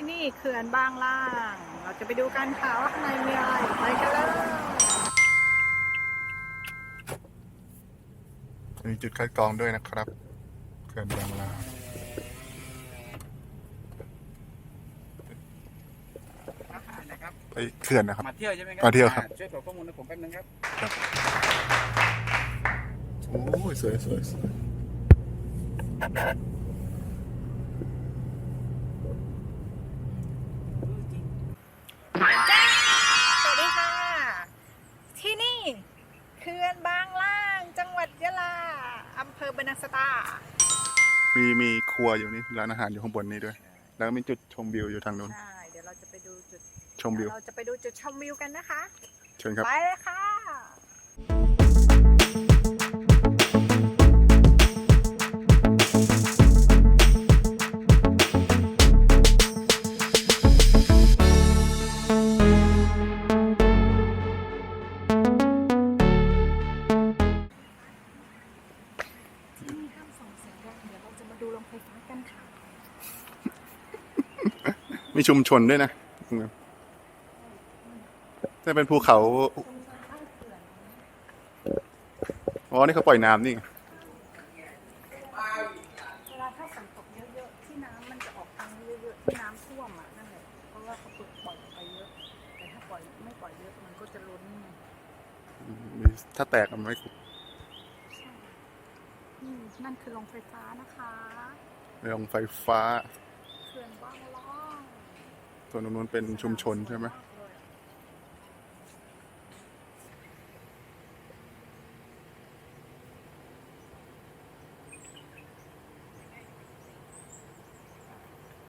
ที่นี่เขื่อนบางล่าง เราจะไปดูกันค่ะว่าข้างในมีอะไรไปกันเลยมีจุดคัดกรองด้วยนะครับเขื่อนบางลานะครับไปเขื่อนนะครับ มาเที่ยวใช่ไหมครัมาเที่ยวครับ อ่ช่วยตรวจข้อมูลให้ผมแป๊บนึงครับ โอ้ยสวยสวยสวย สวัสดีค่ะ ที่นี่เขื่อนบางล่าง จังหวัดยะลาอำเภอบรรนังสตา มีมีครัวอยู่นี่ร้านอาหารอยู่ข้างบนนี้ด้วย แล้วก็มีจุดชมวิวอยู่ทางนู้น ใช่ เดี๋ยวเราจะไปดูจุดชมวิว เราจะไปดูจุดชมวิวกันนะคะ เชิญครับ ไปเลยค่ะ ราจะมาดูโรงไฟฟ้ากันค่ะ มีชุมชนด้วยนะจะเป็นภูเขาตรงทางใต้เขื่อนอ๋อ นี่เขาปล่อยน้ำนี่เวลาถ้าฝนตกเยอะๆที่น้ำมันจะออกทางเยอะๆที่น้ำท่วมอะนั่นแหละ เพราะว่าเขาปล่อยปล่อยออกไปเยอะ แต่ถ้าปล่อยไม่ปล่อยเยอะมันก็จะล้นไงมีถ้าแตกมันไม่คุ้มใช่ นี่นั่นคือโรงไฟฟ้านะคะโรงไฟฟ้าเขื่อนบางล่องส่วนตรงนู้นเป็นชุมชนใช่ไหมสวยาก